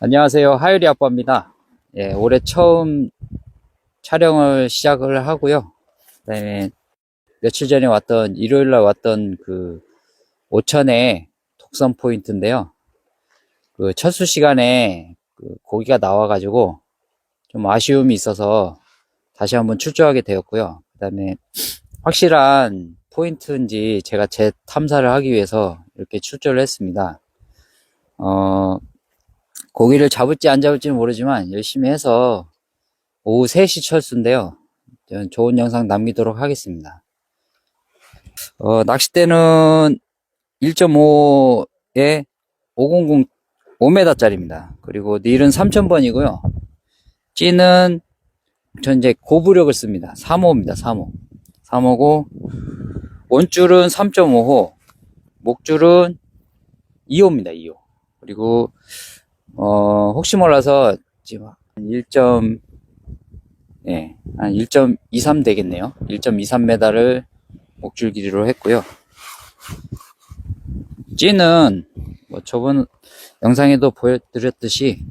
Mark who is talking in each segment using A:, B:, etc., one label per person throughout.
A: 안녕하세요. 하율이 아빠입니다. 예, 올해 처음 촬영을 시작을 하고요. 그 다음에 며칠 전에 왔던 일요일 날 왔던 그 오천의 독선 포인트인데요. 그 철수 시간에 그 고기가 나와 가지고 좀 아쉬움이 있어서 다시 한번 출조하게 되었고요. 그 다음에 확실한 포인트인지 제가 재 탐사를 하기 위해서 이렇게 출조를 했습니다. 어, 고기를 잡을지 안 잡을지는 모르지만 열심히 해서 오후 3시 철수인데요. 좋은 영상 남기도록 하겠습니다. 어, 낚싯대는 1.5에 500 5m짜리입니다. 그리고 닐은 3000번이고요. 찌는 전 이제 고부력을 씁니다. 3호입니다. 3호. 3호고 원줄은 3.5호, 목줄은 2호입니다. 2호. 그리고 어, 혹시 몰라서 지금 1. 예, 한 1.23 되겠네요. 1.23m를 목줄 길이로 했고요. 찌는 뭐 저번 영상에도 보여드렸듯이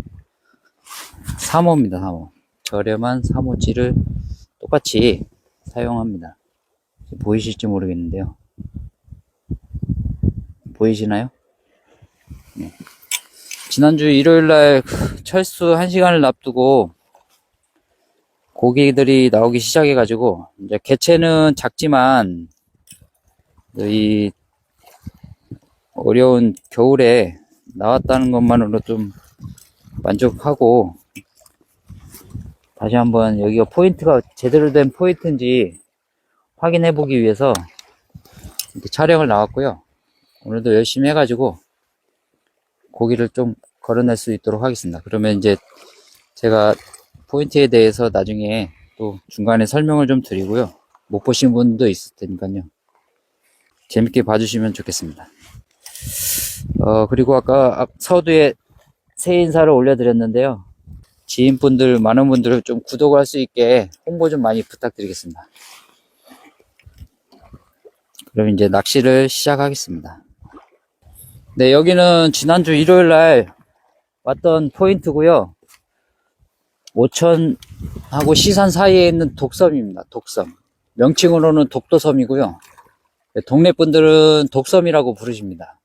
A: 3호입니다. 3호. 저렴한 3호 찌를 똑같이 사용합니다. 보이실지 모르겠는데요. 보이시나요? 지난주 일요일날 철수 1시간을 앞두고 고기들이 나오기 시작해 가지고 이제 개체는 작지만 이 어려운 겨울에 나왔다는 것만으로 좀 만족하고 다시 한번 여기가 포인트가 제대로 된 포인트인지 확인해 보기 위해서 이렇게 촬영을 나왔고요. 오늘도 열심히 해가지고 고기를 좀 걸어낼 수 있도록 하겠습니다. 그러면 이제 제가 포인트에 대해서 나중에 또 중간에 설명을 좀 드리고요. 못 보신 분도 있을 테니까요. 재밌게 봐주시면 좋겠습니다. 어, 그리고 아까 앞- 서두에 새 인사를 올려드렸는데요. 지인분들, 많은 분들 좀 구독을 할수 있게 홍보 좀 많이 부탁드리겠습니다. 그럼 이제 낚시를 시작하겠습니다. 네, 여기는 지난주 일요일 날 왔던 포인트고요. 오천하고 시산 사이에 있는 독섬입니다. 독섬. 명칭으로는 독도섬이고요. 네, 동네 분들은 독섬이라고 부르십니다.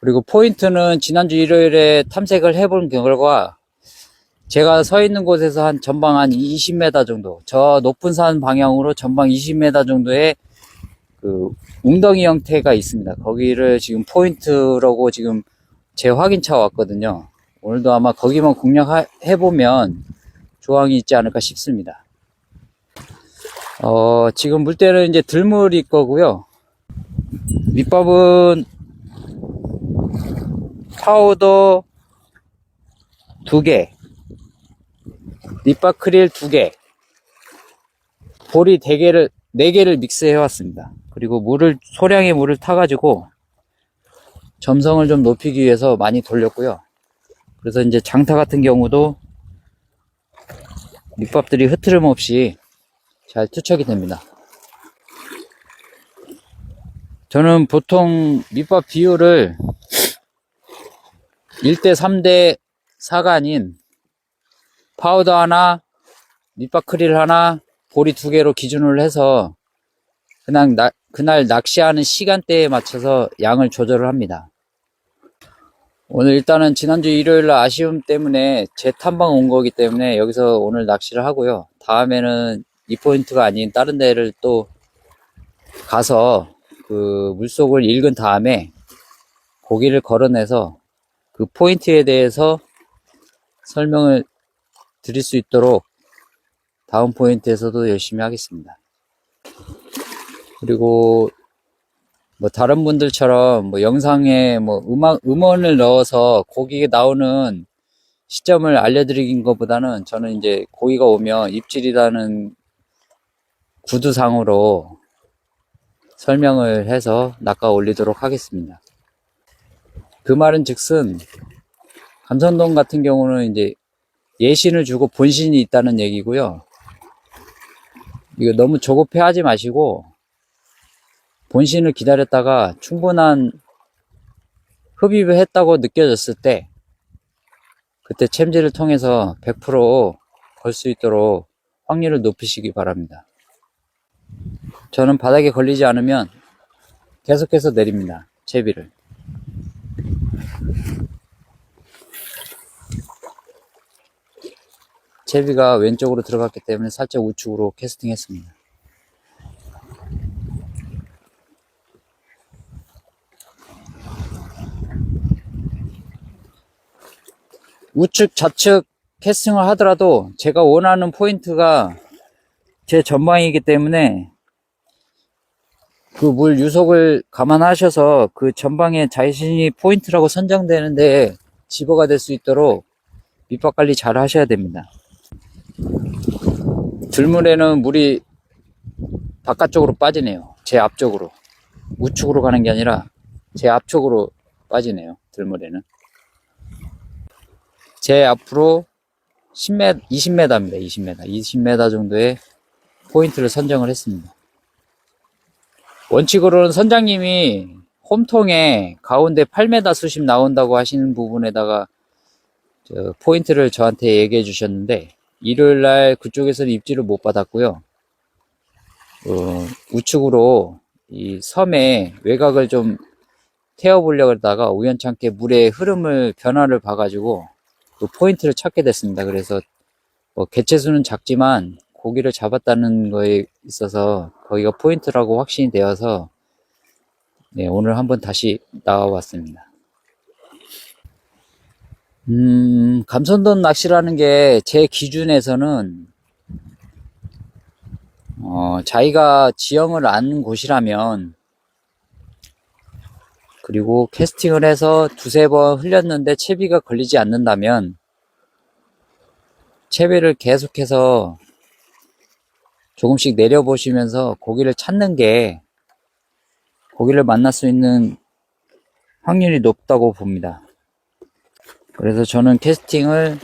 A: 그리고 포인트는 지난주 일요일에 탐색을 해본 결과 제가 서 있는 곳에서 한 전방 한 20m 정도, 저 높은 산 방향으로 전방 20m 정도의 그 웅덩이 형태가 있습니다. 거기를 지금 포인트라고 지금 제 확인차 왔거든요. 오늘도 아마 거기만 공략해보면 조항이 있지 않을까 싶습니다. 어, 지금 물때는 이제 들물이 거고요. 밑밥은 파우더 두 개, 밑밥 크릴 두 개, 보리 네 개를, 네 개를 믹스해 왔습니다. 그리고 물을, 소량의 물을 타가지고 점성을 좀 높이기 위해서 많이 돌렸고요. 그래서 이제 장타 같은 경우도 밑밥들이 흐트름 없이 잘 투척이 됩니다. 저는 보통 밑밥 비율을 1대 3대 4가 아닌 파우더 하나, 밑밥 크릴 하나, 보리 두 개로 기준을 해서 그냥 나- 그날 낚시하는 시간대에 맞춰서 양을 조절을 합니다. 오늘 일단은 지난주 일요일 날 아쉬움 때문에 제 탐방 온 거기 때문에 여기서 오늘 낚시를 하고요. 다음에는 이 포인트가 아닌 다른 데를 또 가서 그 물속을 읽은 다음에 고기를 걸어내서 그 포인트에 대해서 설명을 드릴 수 있도록 다음 포인트에서도 열심히 하겠습니다. 그리고 뭐 다른 분들처럼 뭐 영상에 뭐 음악 음원을 넣어서 고기가 나오는 시점을 알려드리는 것보다는 저는 이제 고기가 오면 입질이라는 구두상으로 설명을 해서 낚아 올리도록 하겠습니다. 그 말은 즉슨 감선동 같은 경우는 이제 예신을 주고 본신이 있다는 얘기고요. 이거 너무 조급해 하지 마시고 본신을 기다렸다가 충분한 흡입을 했다고 느껴졌을 때 그때 챔질을 통해서 100%걸 수 있도록 확률을 높이시기 바랍니다. 저는 바닥에 걸리지 않으면 계속해서 내립니다. 채비를. 채비가 왼쪽으로 들어갔기 때문에 살짝 우측으로 캐스팅 했습니다. 우측, 좌측 캐스팅을 하더라도 제가 원하는 포인트가 제 전방이기 때문에 그 물 유속을 감안하셔서 그 전방에 자신이 포인트라고 선정되는데 집어가 될 수 있도록 밑밥 관리 잘 하셔야 됩니다. 들물에는 물이 바깥쪽으로 빠지네요. 제 앞쪽으로. 우측으로 가는 게 아니라 제 앞쪽으로 빠지네요. 들물에는. 제 앞으로 10m, 20m입니다. 20m. 20m 정도의 포인트를 선정을 했습니다. 원칙으로는 선장님이 홈통에 가운데 8m 수심 나온다고 하시는 부분에다가 저 포인트를 저한테 얘기해 주셨는데 일요일 날 그쪽에서는 입지를 못 받았고요. 어, 우측으로 이 섬에 외곽을 좀 태워보려고 하다가 우연찮게 물의 흐름을 변화를 봐가지고 그 포인트를 찾게 됐습니다. 그래서 뭐 개체수는 작지만 고기를 잡았다는 거에 있어서 거기가 포인트라고 확신이 되어서 네, 오늘 한번 다시 나와봤습니다. 음, 감선돈 낚시라는 게 제 기준에서는 어, 자기가 지형을 아는 곳이라면 그리고 캐스팅을 해서 두세 번 흘렸는데 채비가 걸리지 않는다면 채비를 계속해서 조금씩 내려보시면서 고기를 찾는 게 고기를 만날 수 있는 확률이 높다고 봅니다. 그래서 저는 캐스팅을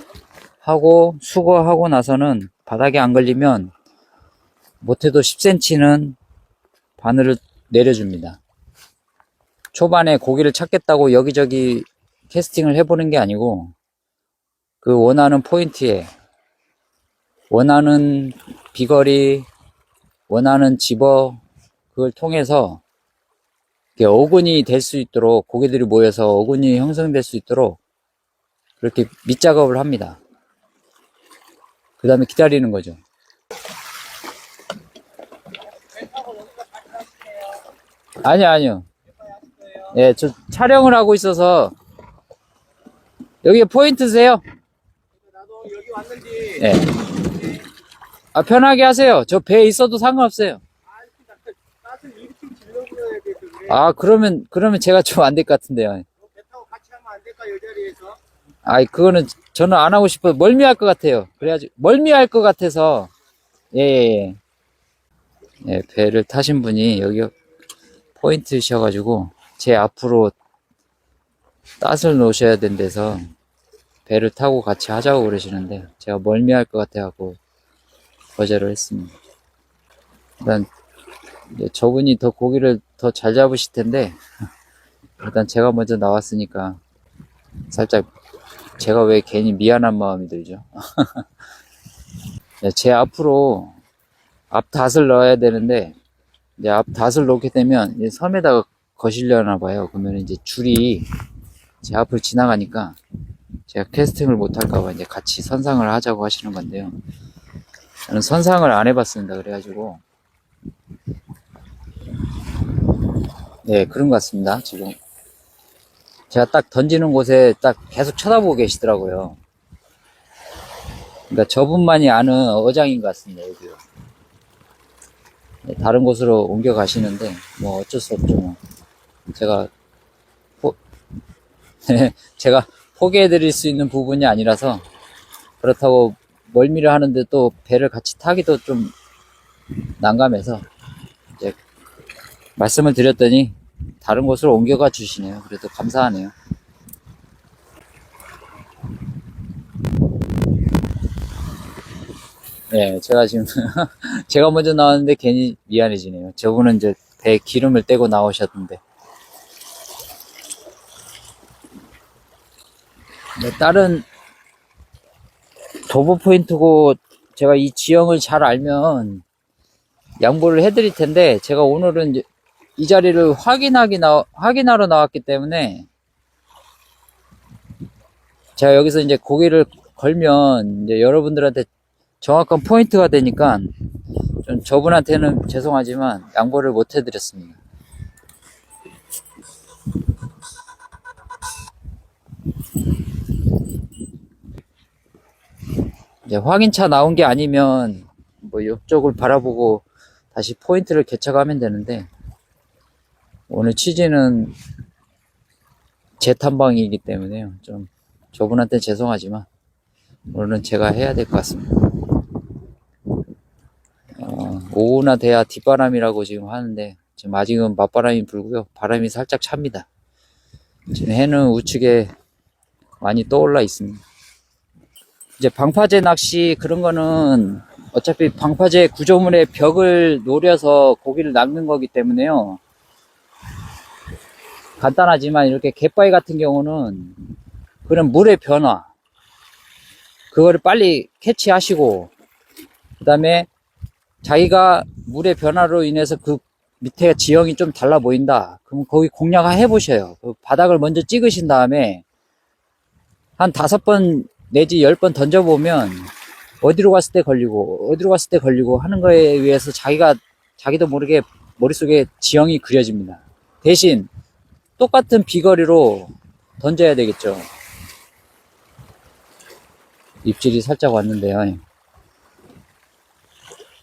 A: 하고 수거하고 나서는 바닥에 안 걸리면 못해도 10cm는 바늘을 내려줍니다. 초반에 고기를 찾겠다고 여기저기 캐스팅을 해보는 게 아니고 그 원하는 포인트에 원하는 비거리, 원하는 집어 그걸 통해서 어군이 될 수 있도록 고기들이 모여서 어군이 형성될 수 있도록 그렇게 밑작업을 합니다. 그 다음에 기다리는 거죠. 아니요, 아니요. 예, 저 촬영을 하고 있어서 여기 포인트세요?
B: 나도 여기 왔는지
A: 예. 아, 편하게 하세요. 저 배에 있어도 상관없어요.
B: 그래
A: 아, 그러면, 그러면 제가 좀 안 될 것 같은데요.
B: 배 타고 같이 하면 안 될까 이 자리에서
A: 아이, 그거는 저는 안 하고 싶어요. 멀미할 것 같아요. 그래가지고, 멀미할 것 같아서. 예, 예, 예. 예, 배를 타신 분이 여기 포인트셔가지고, 제 앞으로 땄을 놓으셔야 된대서, 배를 타고 같이 하자고 그러시는데, 제가 멀미할 것 같아갖고, 거절을 했습니다. 일단, 저분이 더 고기를 더 잘 잡으실 텐데, 일단 제가 먼저 나왔으니까, 살짝 제가 왜 괜히 미안한 마음이 들죠? 네, 제 앞으로 앞 닷을 넣어야 되는데 이제 앞 닷을 놓게 되면 섬에다가 거실려나 봐요. 그러면 이제 줄이 제 앞을 지나가니까 제가 캐스팅을 못 할까봐 이제 같이 선상을 하자고 하시는 건데요. 저는 선상을 안 해봤습니다. 그래가지고 네 그런 것 같습니다. 지금 제가 딱 던지는 곳에 딱 계속 쳐다보고 계시더라고요. 그러니까 저분만이 아는 어장인 것 같습니다, 여기요. 네, 다른 곳으로 옮겨 가시는데, 뭐 어쩔 수 없죠, 뭐. 제가, 포, 제가 포기해 드릴 수 있는 부분이 아니라서, 그렇다고 멀미를 하는데 또 배를 같이 타기도 좀 난감해서, 이제, 말씀을 드렸더니, 다른 곳으로 옮겨가 주시네요. 그래도 감사하네요. 네, 제가 지금, 제가 먼저 나왔는데 괜히 미안해지네요. 저분은 이제 배 기름을 떼고 나오셨는데. 네, 다른 도보 포인트고 제가 이 지형을 잘 알면 양보를 해드릴 텐데 제가 오늘은 이 자리를 확인하기 나, 확인하러 나왔기 때문에 제가 여기서 이제 고개를 걸면 이제 여러분들한테 정확한 포인트가 되니까 좀 저분한테는 죄송하지만 양보를 못 해드렸습니다. 이제 확인차 나온 게 아니면 뭐 옆쪽을 바라보고 다시 포인트를 개척하면 되는데 오늘 취지는 제 탐방이기 때문에요. 좀 저분한테 죄송하지만 오늘은 제가 해야 될 것 같습니다. 어, 오후나 돼야 뒷바람이라고 지금 하는데 지금 아직은 맞바람이 불고요. 바람이 살짝 찹니다. 지금 해는 우측에 많이 떠올라 있습니다. 이제 방파제 낚시 그런 거는 어차피 방파제 구조물의 벽을 노려서 고기를 낚는 거기 때문에요. 간단하지만 이렇게 갯바위 같은 경우는 그런 물의 변화 그거를 빨리 캐치하시고 그 다음에 자기가 물의 변화로 인해서 그 밑에 지형이 좀 달라 보인다. 그럼 거기 공략 해 보셔요. 그 바닥을 먼저 찍으신 다음에 한 다섯 번 내지 열번 던져보면 어디로 갔을 때 걸리고 어디로 갔을 때 걸리고 하는 거에 의해서 자기가 자기도 모르게 머릿속에 지형이 그려집니다. 대신 똑같은 비거리로 던져야 되겠죠. 입질이 살짝 왔는데요.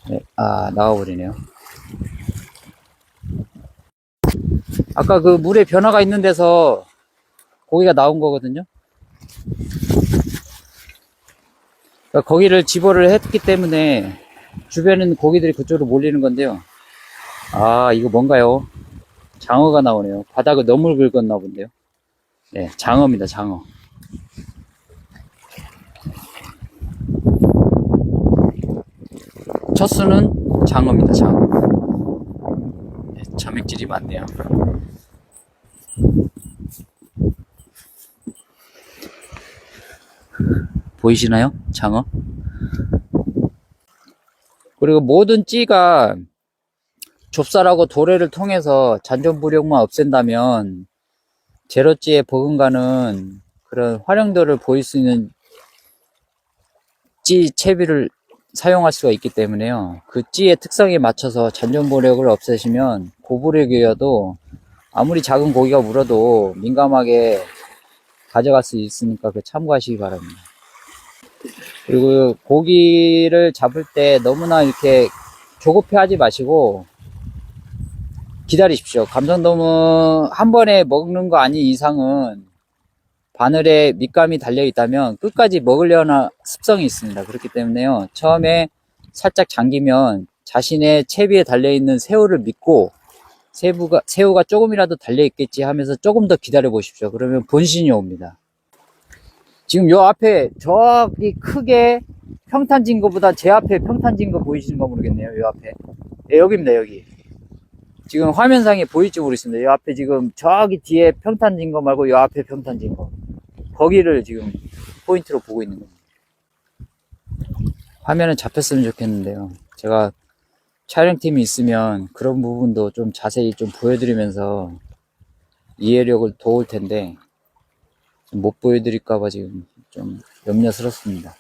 A: 네, 아, 나와버리네요. 아까 그 물의 변화가 있는 데서 고기가 나온 거거든요. 그러니까 거기를 집어를 했기 때문에 주변은 고기들이 그쪽으로 몰리는 건데요. 아, 이거 뭔가요? 장어가 나오네요. 바닥을 너무 긁었나 본데요. 네, 장어입니다, 장어. 첫 수는 장어입니다, 장어. 네, 점액질이 많네요. 보이시나요? 장어? 그리고 모든 찌가 좁쌀하고 도래를 통해서 잔존부력만 없앤다면 제로찌의 버금가는 그런 활용도를 보일 수 있는 찌 채비를 사용할 수가 있기 때문에요. 그 찌의 특성에 맞춰서 잔존부력을 없애시면 고부력이어도 아무리 작은 고기가 물어도 민감하게 가져갈 수 있으니까 그 참고하시기 바랍니다. 그리고 고기를 잡을 때 너무나 이렇게 조급해 하지 마시고 기다리십시오. 감성돔은 한 번에 먹는 거 아닌 이상은 바늘에 밑감이 달려 있다면 끝까지 먹으려는 습성이 있습니다. 그렇기 때문에요. 처음에 살짝 잠기면 자신의 채비에 달려 있는 새우를 믿고 새우가, 새우가 조금이라도 달려 있겠지 하면서 조금 더 기다려 보십시오. 그러면 본신이 옵니다. 지금 요 앞에 저기 크게 평탄 진 거보다 제 앞에 평탄 진 거 보이시는 거 모르겠네요. 요 앞에. 네, 여기입니다, 여기. 지금 화면상에 보일지 모르겠습니다. 요 앞에 지금 저기 뒤에 평탄 진 거 말고 요 앞에 평탄 진 거. 거기를 지금 포인트로 보고 있는 겁니다. 화면은 잡혔으면 좋겠는데요. 제가 촬영팀이 있으면 그런 부분도 좀 자세히 좀 보여드리면서 이해력을 도울 텐데 좀 못 보여드릴까봐 지금 좀 염려스럽습니다.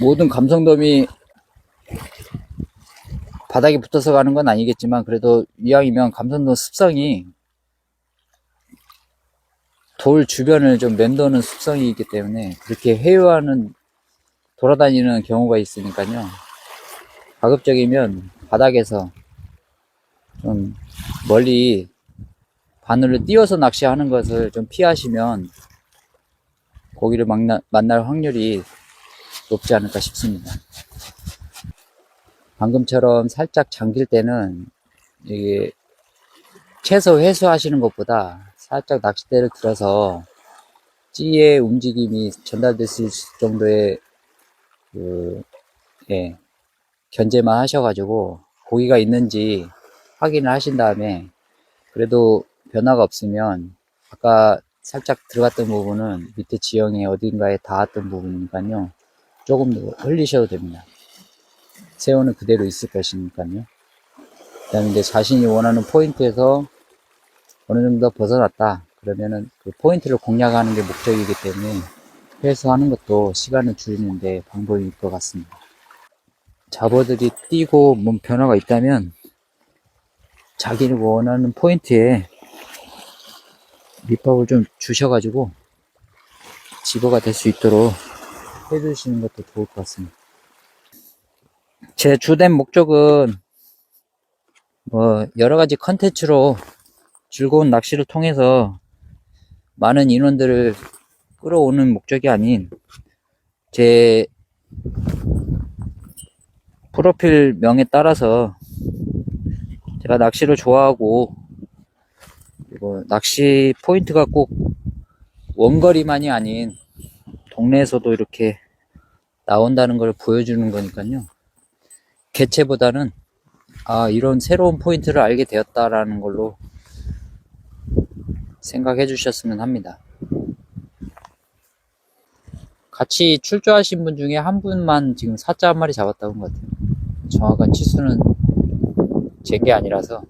A: 모든 감성돔이 바닥에 붙어서 가는 건 아니겠지만 그래도 이왕이면 감성돔 습성이 돌 주변을 좀 맴도는 습성이 있기 때문에 그렇게 회유하는 돌아다니는 경우가 있으니까요. 가급적이면 바닥에서 좀 멀리 바늘을 띄워서 낚시하는 것을 좀 피하시면 고기를 만나, 만날 확률이 높지 않을까 싶습니다. 방금처럼 살짝 잠길 때는 이게 최소 회수하시는 것보다 살짝 낚싯대를 들어서 찌의 움직임이 전달될 수 있을 정도의 그, 예, 견제만 하셔가지고 고기가 있는지 확인을 하신 다음에 그래도 변화가 없으면 아까 살짝 들어갔던 부분은 밑에 지형에 어딘가에 닿았던 부분이니까요. 조금 더 흘리셔도 됩니다. 새우는 그대로 있을 것이니까요. 그 다음에 이제 자신이 원하는 포인트에서 어느 정도 벗어났다. 그러면은 그 포인트를 공략하는 게 목적이기 때문에 회수하는 것도 시간을 줄이는데 방법일 것 같습니다. 잡어들이 뛰고 뭔 변화가 있다면 자기를 원하는 포인트에 밑밥을 좀 주셔가지고 집어가 될 수 있도록 해주시는 것도 좋을 것 같습니다. 제 주된 목적은 뭐 여러 가지 컨텐츠로 즐거운 낚시를 통해서 많은 인원들을 끌어오는 목적이 아닌 제 프로필 명에 따라서 제가 낚시를 좋아하고 그리고 낚시 포인트가 꼭 원거리만이 아닌 동네에서도 이렇게 나온다는 걸 보여주는 거니까요. 개체보다는 아 이런 새로운 포인트를 알게 되었다라는 걸로 생각해 주셨으면 합니다. 같이 출조하신 분 중에 한 분만 지금 사자 한 마리 잡았다고 한 것 같아요. 정확한 치수는 제 게 아니라서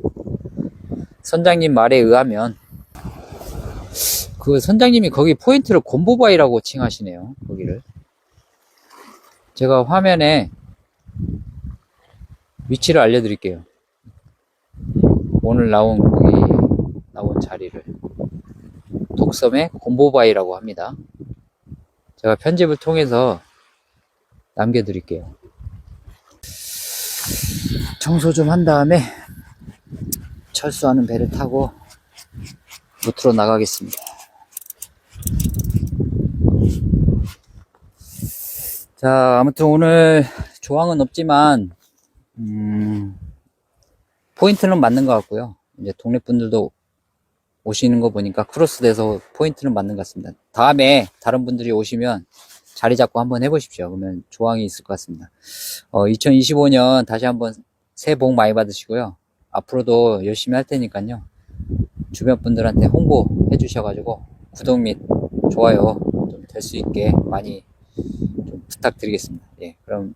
A: 선장님 말에 의하면 그 선장님이 거기 포인트를 곰보바이라고 칭하시네요. 거기를 제가 화면에 위치를 알려드릴게요. 오늘 나온 거기 나온 자리를 독섬의 곰보바이라고 합니다. 제가 편집을 통해서 남겨드릴게요. 청소 좀 한 다음에 철수하는 배를 타고 무트로 나가겠습니다. 자, 아무튼 오늘 조항은 없지만, 음, 포인트는 맞는 것 같고요. 이제 동네 분들도 오시는 거 보니까 크로스 돼서 포인트는 맞는 것 같습니다. 다음에 다른 분들이 오시면 자리 잡고 한번 해보십시오. 그러면 조항이 있을 것 같습니다. 어, 2025년 다시 한번 새해 복 많이 받으시고요. 앞으로도 열심히 할 테니까요. 주변 분들한테 홍보해 주셔가지고 구독 및 좋아요 좀 될 수 있게 많이 좀 부탁드리겠습니다. 예, 그럼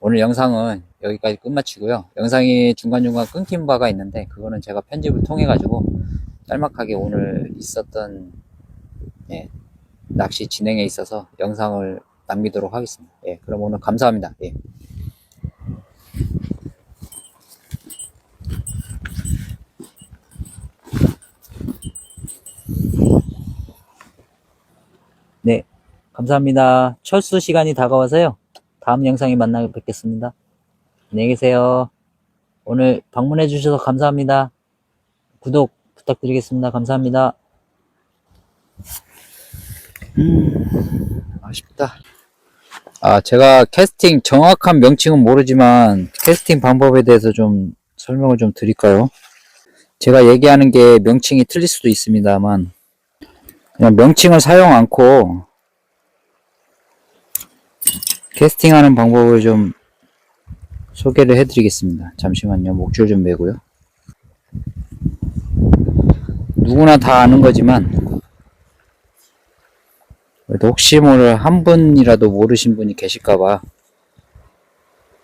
A: 오늘 영상은 여기까지 끝마치고요. 영상이 중간중간 끊긴 바가 있는데 그거는 제가 편집을 통해 가지고 짤막하게 오늘 있었던 예, 낚시 진행에 있어서 영상을 남기도록 하겠습니다. 예, 그럼 오늘 감사합니다. 예. 네, 감사합니다. 철수 시간이 다가와서요. 다음 영상에 만나 뵙겠습니다. 안녕히 계세요. 오늘 방문해 주셔서 감사합니다. 구독 부탁드리겠습니다. 감사합니다. 음, 아쉽다. 아, 제가 캐스팅 정확한 명칭은 모르지만 캐스팅 방법에 대해서 좀 설명을 좀 드릴까요? 제가 얘기하는 게 명칭이 틀릴 수도 있습니다만 그냥 명칭을 사용 않고 캐스팅하는 방법을 좀 소개를 해드리겠습니다. 잠시만요. 목줄 좀 매고요. 누구나 다 아는 거지만 그래도 혹시 모를 한 분이라도 모르신 분이 계실까봐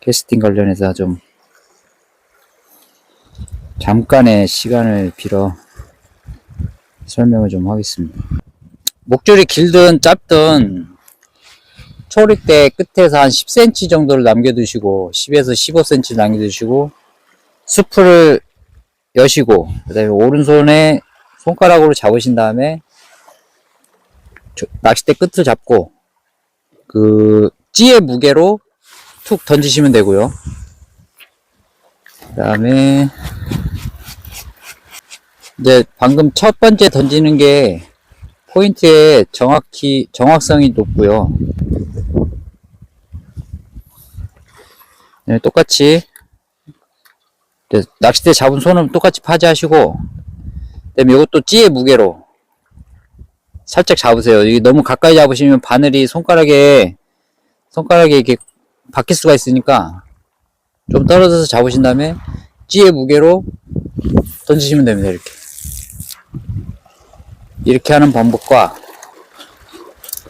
A: 캐스팅 관련해서 좀 잠깐의 시간을 빌어 설명을 좀 하겠습니다. 목줄이 길든 짧든 초릭대 끝에서 한 10cm 정도를 남겨두시고 10에서 15cm 남겨두시고 수프를 여시고 그 다음에 오른손에 손가락으로 잡으신 다음에 조- 낚싯대 끝을 잡고 그 찌의 무게로 툭 던지시면 되고요. 그 다음에 이제 방금 첫 번째 던지는 게 포인트에 정확히 정확성이 높고요. 네, 똑같이 네, 낚싯대 잡은 손은 똑같이 파지하시고 그다음에 이것도 찌의 무게로 살짝 잡으세요. 이게 너무 가까이 잡으시면 바늘이 손가락에 손가락에 이렇게 박힐 수가 있으니까 좀 떨어져서 잡으신 다음에 찌의 무게로 던지시면 됩니다. 이렇게. 이렇게 하는 방법과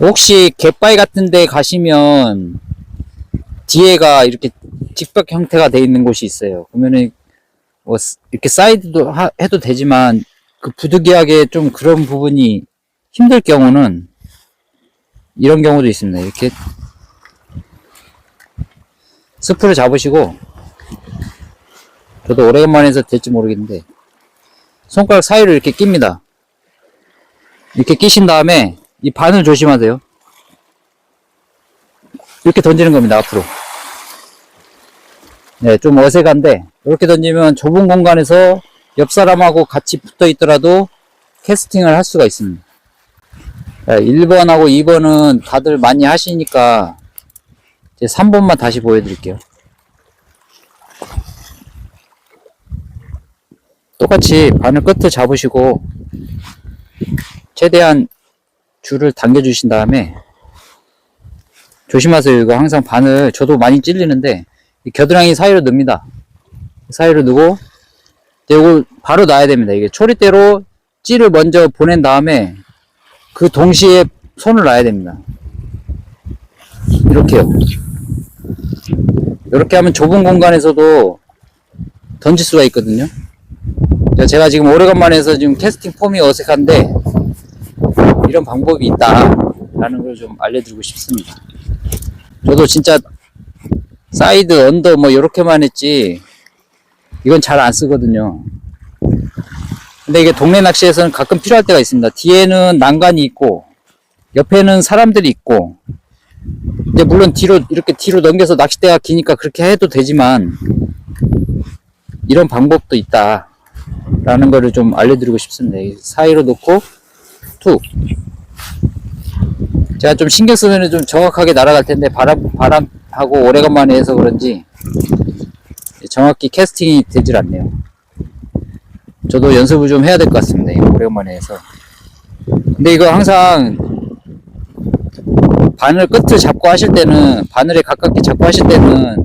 A: 혹시 갯바위 같은 데 가시면 뒤에가 이렇게 직벽 형태가 돼 있는 곳이 있어요. 그러면은 뭐 스- 이렇게 사이드도 하- 해도 되지만 그 부득이하게 좀 그런 부분이 힘들 경우는 이런 경우도 있습니다. 이렇게 스프를 잡으시고 저도 오래간만에 해서 될지 모르겠는데 손가락 사이로 이렇게 낍니다. 이렇게 끼신 다음에 이 바늘 조심하세요. 이렇게 던지는 겁니다. 앞으로. 네, 좀 어색한데 이렇게 던지면 좁은 공간에서 옆 사람하고 같이 붙어 있더라도 캐스팅을 할 수가 있습니다. 1번하고 2번은 다들 많이 하시니까 이제 3번만 다시 보여드릴게요. 똑같이 바늘 끝을 잡으시고 최대한 줄을 당겨 주신 다음에 조심하세요. 이거 항상 바늘 저도 많이 찔리는데 이 겨드랑이 사이로 넣습니다. 사이로 넣고 이걸 바로 놔야 됩니다. 이게 초리대로 찌를 먼저 보낸 다음에 그 동시에 손을 놔야 됩니다. 이렇게요. 이렇게 하면 좁은 공간에서도 던질 수가 있거든요. 자, 제가 지금 오래간만에 해서 지금 캐스팅 폼이 어색한데 이런 방법이 있다라는 걸 좀 알려드리고 싶습니다. 저도 진짜 사이드, 언더 뭐 이렇게만 했지 이건 잘 안 쓰거든요. 근데 이게 동네 낚시에서는 가끔 필요할 때가 있습니다. 뒤에는 난간이 있고 옆에는 사람들이 있고 이제 물론 뒤로 이렇게 뒤로 넘겨서 낚싯대가 기니까 그렇게 해도 되지만 이런 방법도 있다. 라는 거를 좀 알려드리고 싶습니다. 이 사이로 놓고 툭. 제가 좀 신경 쓰면 좀 정확하게 날아갈 텐데 바람 바람하고 오래간만에 해서 그런지 정확히 캐스팅이 되질 않네요. 저도 연습을 좀 해야 될 것 같습니다. 오래간만에 해서. 근데 이거 항상 바늘 끝을 잡고 하실 때는 바늘에 가깝게 잡고 하실 때는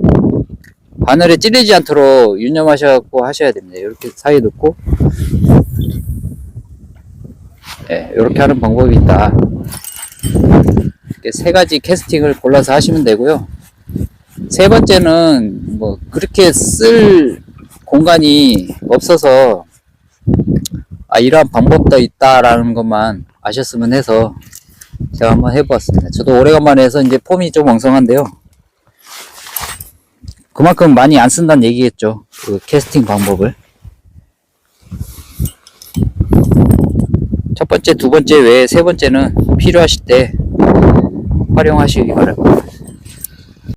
A: 바늘에 찔리지 않도록 유념하셔갖고 하셔야 됩니다. 이렇게 사이에 넣고, 예, 이렇게 하는 방법이 있다. 세 가지 캐스팅을 골라서 하시면 되고요. 세 번째는 뭐 그렇게 쓸 공간이 없어서 아 이러한 방법도 있다라는 것만 아셨으면 해서 제가 한번 해보았습니다. 저도 오래간만에 해서 이제 폼이 좀 엉성한데요. 그만큼 많이 안 쓴다는 얘기겠죠. 그 캐스팅 방법을. 첫 번째, 두 번째 외에 세 번째는 필요하실 때 활용하시기 바랍니다.